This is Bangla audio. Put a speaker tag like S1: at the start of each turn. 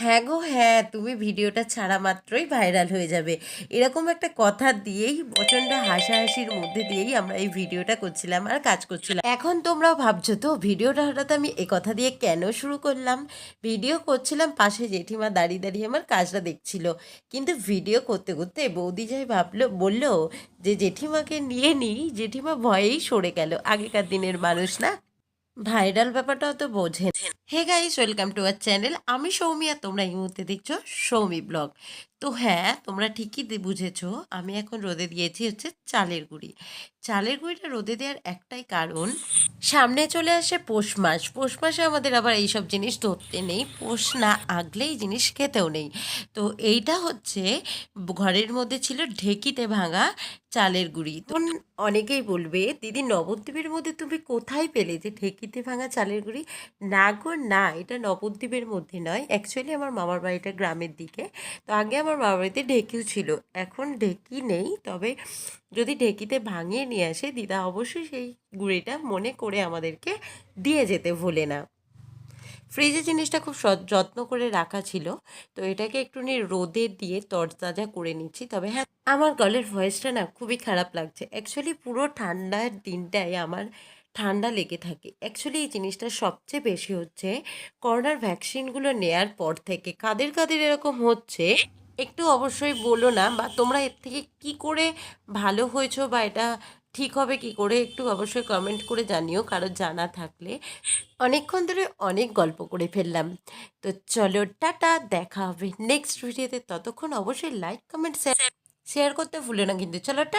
S1: হ্যাঁ গো হ্যাঁ তুমি ভিডিওটা ছাড়া মাত্রই ভাইরাল হয়ে যাবে। এরকম একটা কথা দিয়েই, প্রচণ্ড হাসাহাসির মধ্যে দিয়েই আমরা এই ভিডিওটা করছিলাম আর কাজ করছিলাম। এখন তোমরাও ভাবছ, তো ভিডিওটা হঠাৎ আমি এ কথা দিয়ে কেন শুরু করলাম? ভিডিও করছিলাম, পাশে জেঠিমা দাঁড়িয়ে দাঁড়িয়ে আমার কাজটা দেখছিল। কিন্তু ভিডিও করতে করতে বৌদি যাই ভাবলো, বলল যে, জেঠিমাকে নিয়ে নিই জেঠিমা ভয়েই সরে গেল। আগেকার দিনের মানুষ না? ভাইরাল ব্যাপারটা তো বোঝেন। Hey guys welcome to our channel আমি সৌমি আর তোমরা এই মুহূর্তে দেখছ সৌমি ব্লগ। তো হ্যাঁ তোমরা ঠিকই বুঝেছ। আমি এখন রোদে দিয়েছি হচ্ছে চালের গুঁড়ি। চালের গুঁড়িটা রোদে দেওয়ার একটাই কারণ, সামনে চলে আসে পৌষ মাস। পৌষ মাসে আমাদের আবার এইসব জিনিস ধরতে নেই। পৌষ না আগলেই জিনিস খেতেও নেই। তো এইটা হচ্ছে, ঘরের মধ্যে ছিল ঢেকিতে ভাঙা চালের গুঁড়ি। তো অনেকেই বলবে, দিদি, নবদ্বীপের মধ্যে তুমি কোথায় পেলে যে ঢেকিতে ভাঙা চালের গুঁড়ি? না গো, না, এটা নবদ্বীপের মধ্যে নয়। অ্যাকচুয়ালি আমার মামার বাড়িটা গ্রামের দিকে। তো আগে আমার মামার বাড়িতে ঢেকিও ছিল। এখন ঢেকি নেই, তবে যদি ঢেকিতে ভাঙিয়ে নিয়ে আসে, দিদা অবশ্যই সেই গুঁড়িটা মনে করে আমাদেরকে দিয়ে যেতে ভোলে না। ফ্রিজে জিনিসটা খুব যত্ন করে রাখা ছিল। তো এটাকে একটুখানি রোদে দিয়ে তরতাজা করে নিচ্ছি। তবে হ্যাঁ আমার গলের ভয়েসটা না খুবই খারাপ লাগছে। অ্যাকচুয়ালি পুরো ঠান্ডার দিনটায় আমার ঠান্ডা লেগে থাকে। অ্যাকচুয়ালি এই জিনিসটা সবচেয়ে বেশি হচ্ছে করোনার ভ্যাকসিনগুলো নেয়ার পর থেকে। কাদের কাদের এরকম হচ্ছে? একটু অবশ্যই বলো না, বা তোমরা এর থেকে কি করে ভালো হয়েছো বা এটা ঠিক হবে কি করে একটু অবশ্যই কমেন্ট করে জানিও, কারও জানা থাকলে। অনেকক্ষণ ধরে অনেক গল্প করে ফেললাম। তো চলো, টাটা, দেখা হবে নেক্সট ভিডিওতে ততক্ষণ অবশ্যই লাইক কমেন্ট শেয়ার করতে ভুলো না কিন্তু। চলো